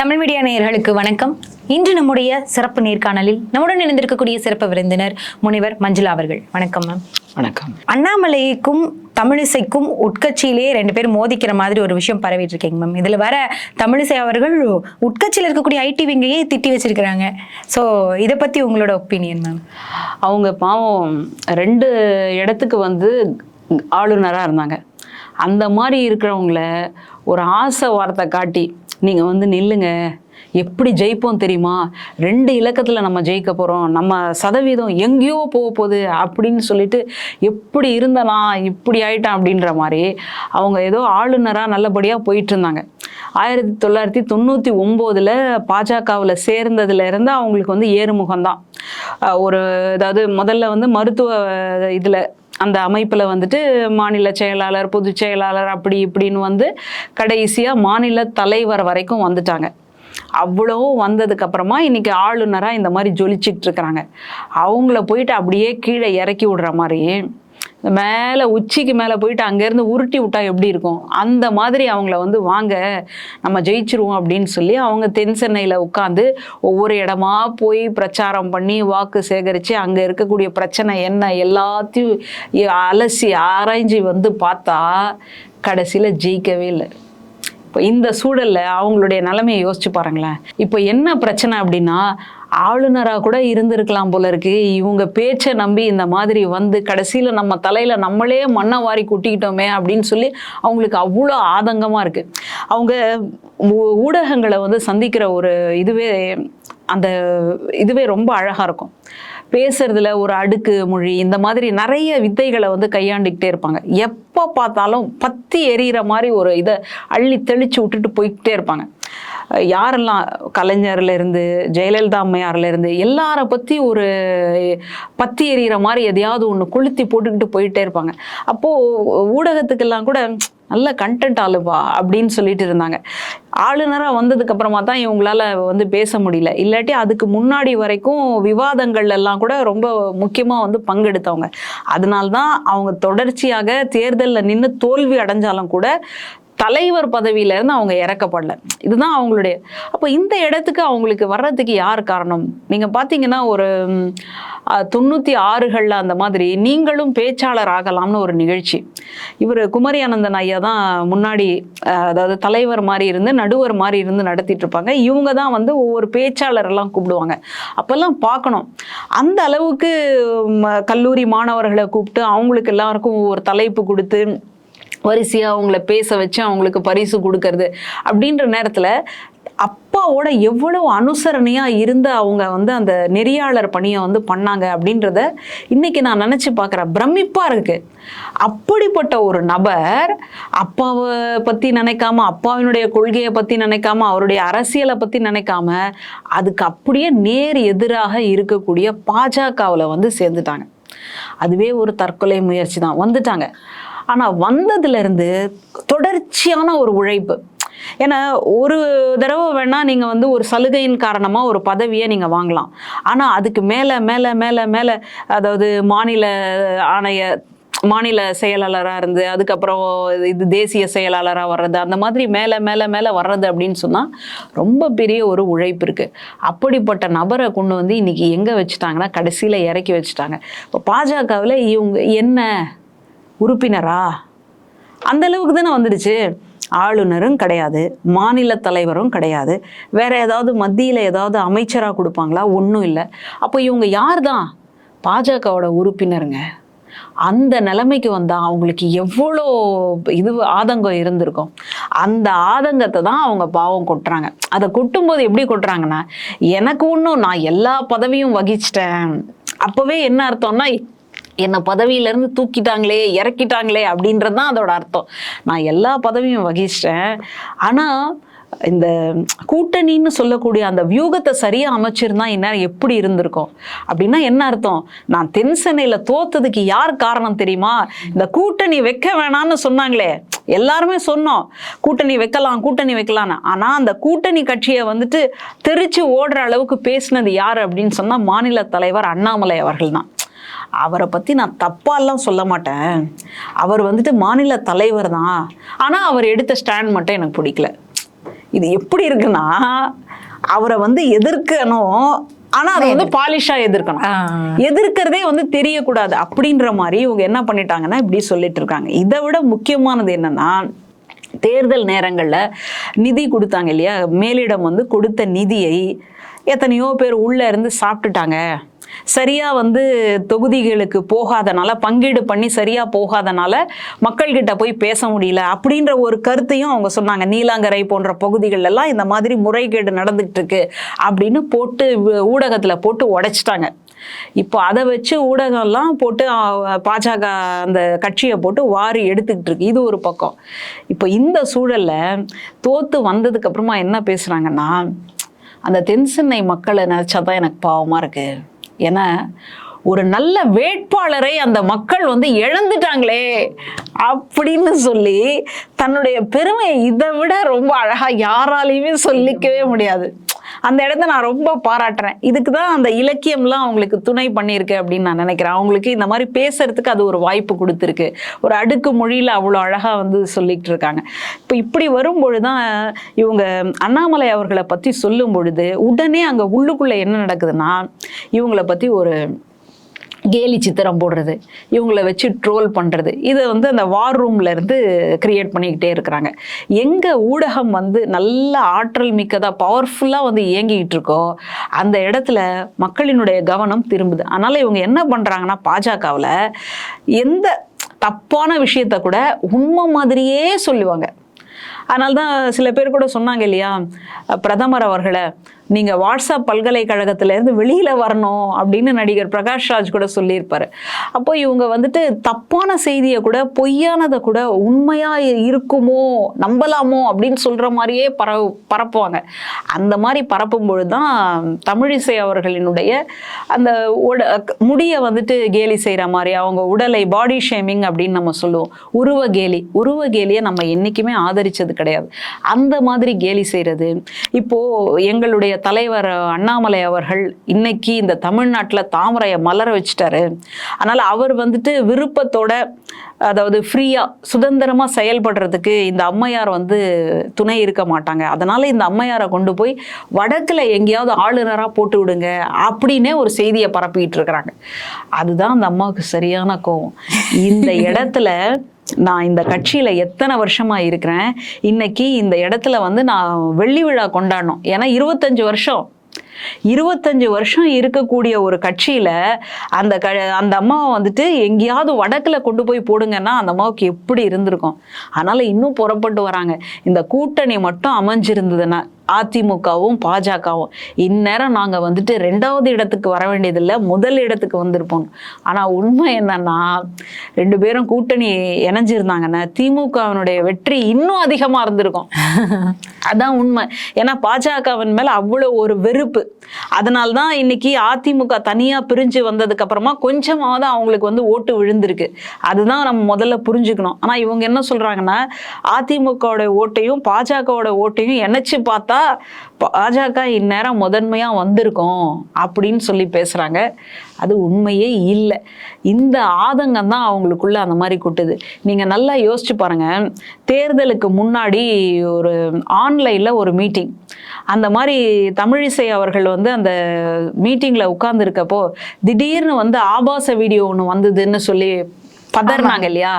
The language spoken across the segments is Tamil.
தமிழ் மீடியா நேயர்களுக்கு வணக்கம். இன்று நம்முடைய சிறப்பு நேர்காணலில் நம்முடன் இணைந்திருக்கக்கூடிய சிறப்பு விருந்தினர் முனைவர் மஞ்சுளா அவர்கள். வணக்கம் மேம் வணக்கம். அண்ணாமலைக்கும் தமிழிசைக்கும் உட்கட்சியிலே ரெண்டு பேரும் மோதிக்கிற மாதிரி ஒரு விஷயம் பரவிட்டு இருக்கீங்க மேம் இதுல வர தமிழிசை அவர்கள் உட்கட்சியில் இருக்கக்கூடிய ஐடி விங்கையே திட்டி வச்சிருக்கிறாங்க. ஸோ இதை பத்தி உங்களோட ஒப்பீனியன் மேம் அவங்க பாவம் ரெண்டு இடத்துக்கு வந்து ஆளுநராக இருந்தாங்க. அந்த மாதிரி இருக்கிறவங்கள ஒரு ஆசை வார்த்தை காட்டி நீங்கள் வந்து நில்லுங்க. எப்படி ஜெயிப்போம் தெரியுமா? ரெண்டு இலக்கத்தில் நம்ம ஜெயிக்க போகிறோம் நம்ம சதவீதம் எங்கேயோ போக போகுது அப்படின்னு சொல்லிட்டு எப்படி இருந்தலாம் இப்படி ஆயிட்டான் அப்படின்ற மாதிரி அவங்க ஏதோ ஆளுநராக நல்லபடியாக போயிட்டு இருந்தாங்க. ஆயிரத்தி தொள்ளாயிரத்தி தொண்ணூற்றி ஒம்போதில் பாஜகவில் சேர்ந்ததுலேருந்து அவங்களுக்கு வந்து ஏறுமுகம் தான் ஒரு அதாவது முதல்ல வந்து மருத்துவ இதில் அந்த அமைப்பில் வந்துட்டு மாநில செயலாளர் பொதுச் செயலாளர் அப்படி இப்படின்னு வந்து கடைசியாக மாநில தலைவர் வரைக்கும் வந்துட்டாங்க. அவ்வளோ வந்ததுக்கப்புறமா இன்றைக்கி இன்னைக்கு ஆளுநராக இந்த மாதிரி ஜொலிச்சுட்டு இருக்கிறாங்க. அவங்கள போயிட்டு அப்படியே கீழே இறக்கி விடுற மாதிரி மேலே உச்சிக்கு மேலே போயிட்டு அங்கேருந்து உருட்டி விட்டா எப்படி இருக்கும்? அந்த மாதிரி அவங்கள வந்து வாங்க நம்ம ஜெயிச்சிருவோம் அப்படின்னு சொல்லி அவங்க தென் சென்னையில் உட்காந்து ஒவ்வொரு இடமா போய் பிரச்சாரம் பண்ணி வாக்கு சேகரித்து அங்கே இருக்கக்கூடிய பிரச்சனை என்ன எல்லாத்தையும் அலசி ஆராய்ஞ்சி வந்து பார்த்தா கடைசியில் ஜெயிக்கவே இல்லை. இப்போ இந்த சூழல்ல அவங்களுடைய நிலைமையை யோசிச்சு பாருங்களேன். இப்போ என்ன பிரச்சனை அப்படின்னா ஆளுநராக கூட இருந்திருக்கலாம் போல இருக்கு. இவங்க பேச்சை நம்பி இந்த மாதிரி வந்து கடைசியில் நம்ம தலையில் நம்மளே மண்ணை வாரி கொட்டிக்கிட்டோமே அப்படின்னு சொல்லி அவங்களுக்கு அவ்வளோ ஆதங்கமாக இருக்கு. அவங்க ஊ- ஊடகங்களை வந்து சந்திக்கிற ஒரு இதுவே அந்த இதுவே ரொம்ப அழகாக இருக்கும். பேசுறதுல ஒரு அடுக்கு மொழி இந்த மாதிரி நிறைய வித்தைகளை வந்து கையாண்டுக்கிட்டே இருப்பாங்க. எப்போ பார்த்தாலும் பத்தி எரியிற மாதிரி ஒரு இதை அள்ளி தெளிச்சு விட்டுட்டு போய்கிட்டே இருப்பாங்க. யாரெல்லாம் கலைஞர்லேருந்து ஜெயலலிதா அம்மையார்லேருந்து எல்லார ஒரு பத்தி எறிகிற மாதிரி எதையாவது ஒன்று கொளுத்தி போட்டுக்கிட்டு போயிட்டே இருப்பாங்க. அப்போது ஊடகத்துக்கெல்லாம் கூட நல்ல கண்டென்ட் ஆளுப்பா அப்படின்னு சொல்லிட்டு இருந்தாங்க. ஆளுநராக வந்ததுக்கு அப்புறமா தான் இவங்களால வந்து பேச முடியல. இல்லாட்டி அதுக்கு முன்னாடி வரைக்கும் விவாதங்கள் எல்லாம் கூட ரொம்ப முக்கியமாக வந்து பங்கெடுத்தவங்க. அதனால்தான் அவங்க தொடர்ச்சியாக தேர்தலில் நின்று தோல்வி அடைஞ்சாலும் கூட தலைவர் பதவியிலேருந்து அவங்க இறக்கப்படல. இதுதான் அவங்களுடைய அப்போ இந்த இடத்துக்கு அவங்களுக்கு வர்றதுக்கு யார் காரணம்? நீங்கள் பார்த்தீங்கன்னா ஒரு தொண்ணூற்றி ஆறுகளில் அந்த மாதிரி நீங்களும் பேச்சாளர் ஆகலாம்னு ஒரு நிகழ்ச்சி. இவர் குமரி ஆனந்தன் ஐயா தான் முன்னாடி அதாவது தலைவர் மாதிரி இருந்து நடுவர் மாதிரி இருந்து நடத்திட்டு இருப்பாங்க. இவங்க தான் வந்து ஒவ்வொரு பேச்சாளர் எல்லாம் கூப்பிடுவாங்க. அப்போல்லாம் பார்க்கணும் அந்த அளவுக்கு கல்லூரி மாணவர்களை கூப்பிட்டு அவங்களுக்கு எல்லாருக்கும் ஒரு தலைப்பு கொடுத்து வரிசையாக அவங்கள பேச வச்சு அவங்களுக்கு பரிசு கொடுக்கறது அப்படின்ற நேரத்தில் அப்பாவோட எவ்வளவு அனுசரணையாக இருந்த அவங்க வந்து அந்த நெறியாளர் பணியை வந்து பண்ணாங்க அப்படின்றத இன்னைக்கு நான் நினச்சி பார்க்குறேன் பிரமிப்பாக இருக்கு. அப்படிப்பட்ட ஒரு நபர் அப்பாவை பற்றி நினைக்காம அப்பாவினுடைய கொள்கையை பற்றி நினைக்காம அவருடைய அரசியலை பற்றி நினைக்காம அதுக்கு அப்படியே நேர் எதிராக இருக்கக்கூடிய பாஜகவில் வந்து சேர்ந்துட்டாங்க. அதுவே ஒரு தற்கொலை முயற்சி தான். வந்துட்டாங்க. ஆனால் வந்ததுலேருந்து தொடர்ச்சியான ஒரு உழைப்பு. ஏன்னா ஒரு தடவை வேணால் நீங்கள் வந்து ஒரு சலுகையின் காரணமாக ஒரு பதவியை நீங்கள் வாங்கலாம். ஆனால் அதுக்கு மேலே மேலே மேலே மேலே அதாவது மாநில ஆணைய மாநில செயலாளராக இருந்து அதுக்கப்புறம் இது தேசிய செயலாளராக வர்றது அந்த மாதிரி மேலே மேலே மேலே வர்றது அப்படின்னு சொன்னால் ரொம்ப பெரிய ஒரு உழைப்பு இருக்குது அப்படிப்பட்ட நபரை கொண்டு வந்து இன்றைக்கி எங்கே வச்சுட்டாங்கன்னா கடைசியில் இறக்கி வச்சுட்டாங்க. இப்போ பாஜகவில் இவங்க என்ன உறுப்பினரா? அந்த அளவுக்கு தானே வந்துடுச்சு. ஆளுநரும் கிடையாது மாநில தலைவரும் கிடையாது. வேற ஏதாவது மத்தியில் ஏதாவது அமைச்சராக கொடுப்பாங்களா? ஒன்றும் இல்லை. அப்போ இவங்க யார் தான் பாஜகவோட உறுப்பினருங்க. அந்த நிலைமைக்கு வந்தால் அவங்களுக்கு எவ்வளோ இது ஆதங்கம் இருந்திருக்கும். அந்த ஆதங்கத்தை தான் அவங்க பாவம் கொட்டுறாங்க. அதை கொட்டும்போது எப்படி கொட்டுறாங்கன்னா எனக்கு ஒன்றும் நான் எல்லா பதவியும் வகிச்சிட்டேன். அப்போவே என்ன அர்த்தம்னா என்னை பதவியிலேருந்து தூக்கிட்டாங்களே இறக்கிட்டாங்களே அப்படின்றது தான் அதோட அர்த்தம். நான் எல்லா பதவியும் வகிச்சிட்டேன். ஆனால் இந்த கூட்டணின்னு சொல்லக்கூடிய அந்த வியூகத்தை சரியாக அமைச்சிருந்தா இந்நேரம் எப்படி இருந்திருக்கும்? அப்படின்னா என்ன அர்த்தம்? நான் தென் சென்னையில் தோத்ததுக்கு யார் காரணம் தெரியுமா? இந்த கூட்டணி வைக்க வேணான்னு சொன்னாங்களே. எல்லாருமே சொன்னோம். கூட்டணி வைக்கலாம் கூட்டணி வைக்கலான்னு ஆனால் அந்த கூட்டணி கட்சியை வந்துட்டு தெரிச்சு ஓடுற அளவுக்கு பேசினது யார் அப்படின்னு சொன்னால் மாநில தலைவர் அண்ணாமலை அவர்கள் தான் அவரை பற்றி நான் தப்பாலாம் சொல்ல மாட்டேன். அவர் வந்துட்டு மாநில தலைவர் தான். ஆனால் அவர் எடுத்த ஸ்டாண்ட் மட்டும் எனக்கு பிடிக்கல. இது எப்படி இருக்குன்னா அவரை வந்து எதிர்க்கணும். ஆனா அதை வந்து பாலிஷா எதிர்க்கணும். எதிர்க்கிறதே வந்து தெரியக்கூடாது. அப்படின்ற மாதிரி இவங்க என்ன பண்ணிட்டாங்கன்னா இப்படி சொல்லிட்டு இருக்காங்க. இதை விட முக்கியமானது என்னன்னா தேர்தல் நேரங்கள்ல நிதி கொடுத்தாங்க இல்லையா? மேலிடம் வந்து கொடுத்த நிதியை எத்தனையோ பேர் உள்ள இருந்து சாப்பிட்டுட்டாங்க. சரியாக வந்து தொகுதிகளுக்கு போகாதனால பங்கீடு பண்ணி சரியாக போகாதனால மக்கள்கிட்ட போய் பேச முடியல. அப்படின்ற ஒரு கருத்தையும் அவங்க சொன்னாங்க. நீலாங்கரை போன்ற பகுதிகளெல்லாம் இந்த மாதிரி முறைகேடு நடந்துகிட்டு இருக்கு அப்படின்னு போட்டு ஊடகத்தில் போட்டு உடைச்சிட்டாங்க. இப்போ அதை வச்சு ஊடகம்லாம் போட்டு பாஜக அந்த கட்சியை போட்டு வாரி எடுத்துக்கிட்டு இருக்கு இது ஒரு பக்கம். இப்போ இந்த சூழலில் தோத்து வந்ததுக்கப்புறமா என்ன பேசுகிறாங்கன்னா அந்த தென்சென்னை மக்களை நினச்சா தான் எனக்கு பாவமாக இருக்குது ஏன்னா ஒரு நல்ல வேட்பாளரை அந்த மக்கள் வந்து இழந்துட்டாங்களே அப்படின்னு சொல்லி தன்னுடைய பெருமையை இதை விட ரொம்ப அழகா யாராலையுமே சொல்லிக்கவே முடியாது. அந்த இடத்த நான் ரொம்ப பாராட்டுறேன். இதுக்கு தான் அந்த இலக்கியம்லாம் அவங்களுக்கு துணை பண்ணியிருக்கு அப்படின்னு நான் நினைக்கிறேன். அவங்களுக்கு இந்த மாதிரி பேசுறதுக்கு அது ஒரு வாய்ப்பு கொடுத்துருக்கு. ஒரு அடுக்கு மொழியில் அவ்வளோ அழகாக வந்து சொல்லிகிட்டு இருக்காங்க. இப்போ இப்படி வரும்பொழுது தான் இவங்க அண்ணாமலை அவர்களை பற்றி சொல்லும் பொழுது உடனே அங்கே உள்ளுக்குள்ளே என்ன நடக்குதுன்னா இவங்களை பற்றி ஒரு கேலி சித்திரம் போடுறது இவங்கள வச்சு ட்ரோல் பண்ணுறது இதை வந்து அந்த வார் ரூம்ல இருந்து கிரியேட் பண்ணிக்கிட்டே இருக்கிறாங்க. எங்கே ஊடகம் வந்து நல்ல ஆற்றல் மிக்கதாக பவர்ஃபுல்லாக வந்து இயங்கிக்கிட்டு இருக்கோ அந்த இடத்துல மக்களினுடைய கவனம் திரும்புது. அதனால் இவங்க என்ன பண்ணுறாங்கன்னா பாஜகவில் எந்த தப்பான விஷயத்த கூட உண்மை மாதிரியே சொல்லுவாங்க. அதனால்தான் சில பேர் கூட சொன்னாங்க இல்லையா பிரதமர் அவர்களை நீங்கள் வாட்ஸ்அப் பல்கலைக்கழகத்திலேருந்து வெளியில் வரணும் அப்படின்னு நடிகர் பிரகாஷ் ராஜ் கூட சொல்லியிருப்பார். அப்போ இவங்க வந்துட்டு தப்பான செய்தியை கூட பொய்யானதை கூட உண்மையாக இருக்குமோ நம்பலாமோ அப்படின்னு சொல்கிற மாதிரியே பரவு பரப்புவாங்க. அந்த மாதிரி பரப்பும் பொழுது தான் தமிழிசை அவர்களினுடைய அந்த உட முடியை வந்துட்டு கேலி செய்கிற மாதிரி அவங்க உடலை பாடி ஷேமிங் அப்படின்னு நம்ம சொல்லுவோம். உருவ கேலி. உருவ கேலியை நம்ம என்றைக்குமே ஆதரித்தது கிடையாது. அந்த மாதிரி கேலி செய்கிறது இப்போ எங்களுடைய தலைவர் அண்ணாமலை அவர்கள் இன்னைக்கு இந்த தமிழ்நாட்டில் தாமரையை மலர வச்சுட்டாரு. அதனால் அவர் வந்துட்டு விருப்பத்தோட அதாவது ஃப்ரீயாக சுதந்திரமாக செயல்படுறதுக்கு இந்த அம்மையார் வந்து துணை இருக்க மாட்டாங்க. அதனால் இந்த அம்மையாரை கொண்டு போய் வடக்கில் எங்கேயாவது ஆளுநராக போட்டு விடுங்க அப்படின்னே ஒரு செய்தியை பரப்பிட்டு இருக்கிறாங்க. அதுதான் அந்த அம்மாவுக்கு சரியான கோவம். இந்த இடத்துல நான் இந்த கட்சியில் எத்தனை வருஷமா இருக்கிறேன் இன்னைக்கு இந்த இடத்துல வந்து நான் வெள்ளி விழா கொண்டாடணும். ஏன்னா இருபத்தஞ்சு வருஷம் இருபத்தஞ்சு வருஷம் இருக்கக்கூடிய ஒரு கட்சியில அந்த க அந்த அம்மாவை வந்துட்டு எங்கேயாவது வடக்குல கொண்டு போய் போடுங்கன்னா அந்த அம்மாவுக்கு எப்படி இருந்திருக்கும்? அதனால இன்னும் புறப்பட்டு வராங்க. இந்த கூட்டணி மட்டும் அமைஞ்சிருந்ததுன்னா அதிமுகவும் பாஜகவும். இந்நேரம் நாங்கள் வந்துட்டு ரெண்டாவது இடத்துக்கு வர வேண்டியதில்லை முதல் இடத்துக்கு வந்திருப்போம். ஆனால் உண்மை என்னன்னா ரெண்டு பேரும் கூட்டணி இணைஞ்சிருந்தாங்கன்னா திமுகவினுடைய வெற்றி இன்னும் அதிகமாக இருந்திருக்கும். அதான் உண்மை. ஏன்னா பாஜகவின் மேல அவ்வளோ ஒரு வெறுப்பு. அதனால தான் இன்னைக்கு அதிமுக தனியா பிரிஞ்சு வந்ததுக்கு அப்புறமா கொஞ்சமாவது அவங்களுக்கு வந்து ஓட்டு விழுந்திருக்கு. அதுதான் நம்ம முதல்ல புரிஞ்சுக்கணும். ஆனா இவங்க என்ன சொல்றாங்கன்னா அதிமுகவோட ஓட்டையும் பாஜகவோட ஓட்டையும் இணைச்சு பார்த்தா பாஜக இந்நேரம் முதன்மையா வந்திருக்கும் அப்படின்னு சொல்லி பேசுறாங்க. அது உண்மையே இல்லை. இந்த ஆதங்கம் தான் அவங்களுக்குள்ள அந்த மாதிரி கொட்டுது. நீங்க நல்லா யோசிச்சு பாருங்க. தேர்தலுக்கு முன்னாடி ஒரு ஆன்லைன்ல ஒரு மீட்டிங். அந்த மாதிரி தமிழிசை அவர்கள் வந்து அந்த மீட்டிங்ல உட்கார்ந்துருக்கப்போ திடீர்னு வந்து ஆபாச வீடியோ ஒன்று வந்ததுன்னு சொல்லி பதறினாங்க இல்லையா?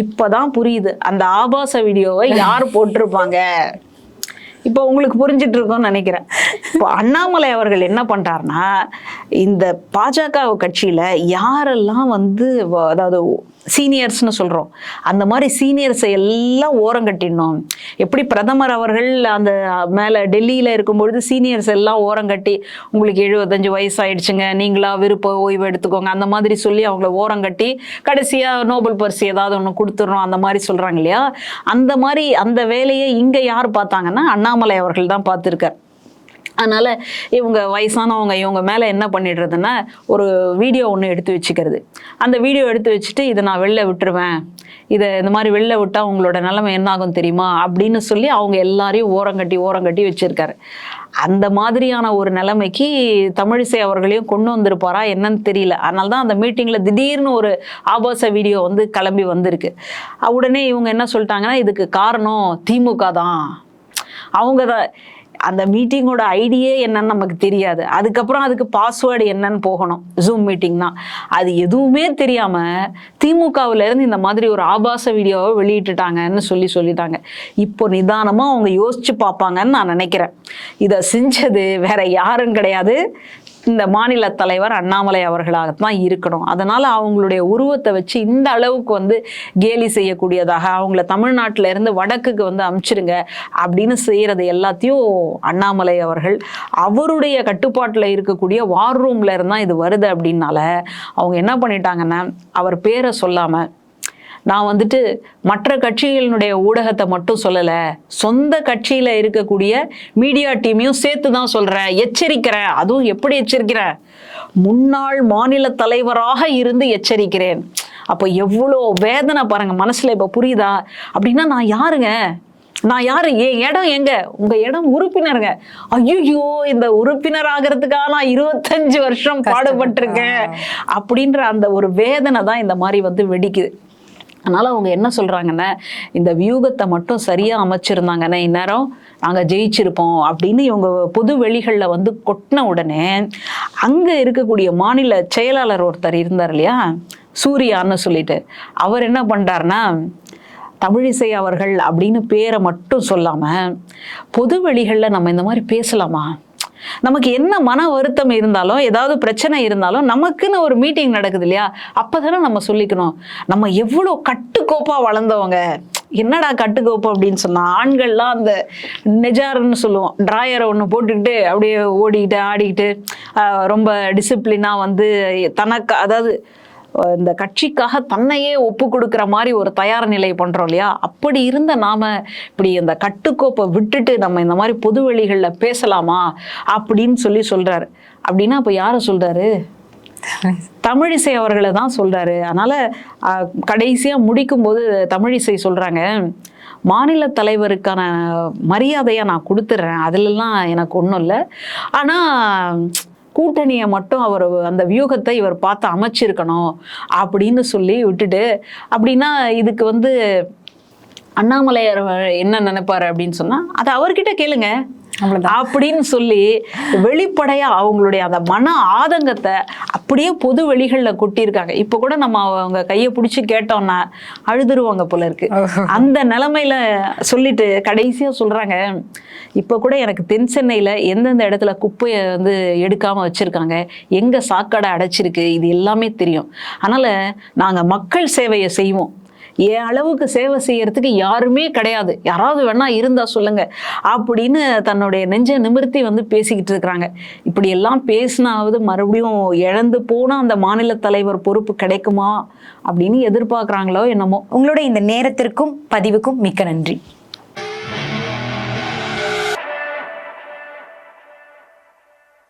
இப்பதான் புரியுது. அந்த ஆபாச வீடியோவை யார் போட்டிருப்பாங்க? இப்போ உங்களுக்கு புரிஞ்சிட்டு இருக்கும்னு நினைக்கிறேன். இப்போ அண்ணாமலை அவர்கள் என்ன பண்றாருன்னா இந்த பாஜக கட்சியில யாரெல்லாம் வந்து அதாவது சீனியர்ஸ்னு சொல்கிறோம் அந்த மாதிரி சீனியர்ஸை எல்லாம் ஓரம் கட்டிடணும். எப்படி பிரதமர் அவர்கள் அந்த மேலே டெல்லியில் இருக்கும்பொழுது சீனியர்ஸ் எல்லாம் ஓரம் கட்டி உங்களுக்கு எழுபத்தஞ்சு வயசு ஆயிடுச்சுங்க நீங்களா விருப்ப ஓய்வு எடுத்துக்கோங்க அந்த மாதிரி சொல்லி அவங்கள ஓரம் கட்டி கடைசியாக நோபல் பரிசு ஏதாவது ஒன்று கொடுத்துட்றோம் அந்த மாதிரி சொல்கிறாங்க இல்லையா? அந்த மாதிரி அந்த வேலையை இங்கே யார் பார்த்தாங்கன்னா அண்ணாமலை அவர்கள் தான் பார்த்துருக்கார். அதனால் இவங்க வயசானவங்க இவங்க மேலே என்ன பண்ணிடுறதுன்னா ஒரு வீடியோ ஒன்று எடுத்து வச்சுக்கிறது. அந்த வீடியோ எடுத்து வச்சுட்டு இதை நான் வெளில விட்டுருவேன். இதை இந்த மாதிரி வெளில விட்டால் உங்களோட நிலைமை என்ன ஆகும் தெரியுமா? அப்படின்னு சொல்லி அவங்க எல்லாரையும் ஓரங்கட்டி ஓரங்கட்டி வச்சிருக்காரு. அந்த மாதிரியான ஒரு நிலைமைக்கு தமிழிசை அவர்களையும் கொண்டு வந்திருப்பாரா என்னன்னு தெரியல. அதனால தான் அந்த மீட்டிங்கில் திடீர்னு ஒரு ஆபாச வீடியோ வந்து கிளம்பி வந்திருக்கு. உடனே இவங்க என்ன சொல்லிட்டாங்கன்னா இதுக்கு காரணம் திமுக தான். அவங்க தான் அந்த மீட்டிங்கோட ஐடியே என்னன்னு நமக்கு தெரியாது. அதுக்கப்புறம் அதுக்கு பாஸ்வேர்டு என்னன்னு போகணும். ஜூம் மீட்டிங் தான். அது எதுவுமே தெரியாம திமுகவுல இருந்து இந்த மாதிரி ஒரு ஆபாச வீடியோவை வெளியிட்டுட்டாங்கன்னு சொல்லி சொல்லிட்டாங்க. இப்போ நிதானமா அவங்க யோசிச்சு பார்ப்பாங்கன்னு நான் நினைக்கிறேன். இதை செஞ்சது வேற யாரும் கிடையாது. இந்த மாநில தலைவர் அண்ணாமலை அவர்களாகத்தான் இருக்கணும். அதனால் அவங்களுடைய உருவத்தை வச்சு இந்த அளவுக்கு வந்து கேலி செய்யக்கூடியதாக அவங்கள தமிழ்நாட்டில இருந்து வடக்குக்கு வந்து அமுச்சிருங்க அப்படின்னு செய்கிறது எல்லாத்தையும் அண்ணாமலை அவர்கள் அவருடைய கட்டுப்பாட்டில் இருக்கக்கூடிய வார் ரூம்ல இருந்தால் இது வருது அப்படின்னால அவங்க என்ன பண்ணிட்டாங்கன்னா அவர் பேரை சொல்லாமல் நான் வந்துட்டு மற்ற கட்சிகளினுடைய ஊடகத்தை மட்டும் சொல்லலை சொந்த கட்சியில் இருக்கக்கூடிய மீடியா டீமையும் சேர்த்து தான் சொல்கிறேன் எச்சரிக்கிறேன். அதுவும் எப்படி எச்சரிக்கிறேன் முன்னாள் மாநில தலைவராக இருந்து எச்சரிக்கிறேன். அப்போ எவ்வளோ வேதனை பாருங்க மனசில் இப்போ புரியுதா? அப்படின்னா நான் யாருங்க? நான் யாரு? என் இடம் எங்க? உங்க இடம் உறுப்பினருங்க. ஐயோ இந்த உறுப்பினர் ஆகிறதுக்காக நான் இருபத்தஞ்சு வருஷம் பாடுபட்டிருக்கேன். அப்படின்ற அந்த ஒரு வேதனை தான் இந்த மாதிரி வந்து வெடிக்குது. அதனால் அவங்க என்ன சொல்கிறாங்கன்னா இந்த வியூகத்தை மட்டும் சரியாக அமைச்சிருந்தாங்கன்னா இந்நேரம் நாங்கள் ஜெயிச்சிருப்போம் அப்படின்னு இவங்க பொது வெளிகளில் வந்து கொட்டின உடனே அங்கே இருக்கக்கூடிய மாநில செயலாளர் ஒருத்தர் இருந்தார் இல்லையா? சூர்யான்னு சொல்லிட்டு. அவர் என்ன பண்ணுறாருன்னா தமிழிசை அவர்கள் அப்படின்னு பேரை மட்டும் சொல்லாமல் பொது வெளிகளில் நம்ம இந்த மாதிரி பேசலாமா? நமக்கு என்ன மன வருத்தம் இருந்தாலும் ஏதாவது பிரச்சனை இருந்தாலும் நமக்குன்னு ஒரு மீட்டிங் நடக்குது இல்லையா? அப்பதானே நம்ம சொல்லிக்கணும். நம்ம எவ்வளோ கட்டுக்கோப்பா வளர்ந்தவங்க. என்னடா கட்டுக்கோப்பு அப்படின்னு சொன்னா ஆண்கள்லாம் அந்த நெஜாருன்னு சொல்லுவோம். ட்ராயரை ஒன்று போட்டுக்கிட்டு அப்படியே ஓடிக்கிட்டு ஆடிக்கிட்டு ரொம்ப டிசிப்ளினாக வந்து தனக்கு அதாவது இந்த கட்சிக்காக தன்னையே ஒப்பு கொடுக்குற மாதிரி ஒரு தயார் நிலை பண்ணுறோம் இல்லையா? அப்படி இருந்த நாம் இப்படி இந்த கட்டுக்கோப்பை விட்டுட்டு நம்ம இந்த மாதிரி பொது வழிகளில் பேசலாமா? அப்படின்னு சொல்லி சொல்கிறாரு அப்படின்னா அப்போ யாரை சொல்கிறாரு தமிழிசை அவர்களை தான் சொல்கிறாரு அதனால் கடைசியாக முடிக்கும் முடிக்கும்போது தமிழிசை சொல்கிறாங்க மாநில தலைவருக்கான மரியாதையை நான் கொடுத்துட்றேன் அதிலெல்லாம் எனக்கு ஒன்றும் இல்லை. ஆனால் கூட்டணியை மட்டும் அவர் அந்த வியூகத்தை இவர் பார்த்து அமைச்சிருக்கணும் அப்படின்னு சொல்லி விட்டுட்டு அப்படின்னா இதுக்கு வந்து அண்ணாமலையார் என்ன நினைப்பாரு அப்படின்னு சொன்னா அதை அவர்கிட்ட கேளுங்க. அப்படின்னு சொல்லி வெளிப்படையா அவங்களுடைய அந்த மன ஆதங்கத்தை அப்படியே பொது வெளிகளில் கொட்டியிருக்காங்க. இப்போ கூட நம்ம அவங்க கையை பிடிச்சி கேட்டோம்னா அழுதுருவாங்க போல இருக்கு. அந்த நிலைமையில சொல்லிட்டு கடைசியா சொல்றாங்க இப்போ கூட எனக்கு தென் சென்னையில எந்தெந்த இடத்துல குப்பையை வந்து எடுக்காம வச்சிருக்காங்க எங்க சாக்கடை அடைச்சிருக்கு இது எல்லாமே தெரியும். அதனால நாங்க மக்கள் சேவையை செய்வோம். என் அளவுக்கு சேவை செய்யறதுக்கு யாருமே கிடையாது. யாராவது வேணா இருந்தா சொல்லுங்க. அப்படின்னு தன்னுடைய நெஞ்ச நிமிர்த்தி வந்து பேசிக்கிட்டு இருக்கிறாங்க. இப்படி எல்லாம் பேசினாவது மறுபடியும் இழந்து போனா அந்த மாநில தலைவர் பொறுப்பு கிடைக்குமா அப்படின்னு எதிர்பார்க்குறாங்களோ என்னமோ. உங்களுடைய இந்த நேரத்திற்கும் பதிவுக்கும் மிக்க நன்றி.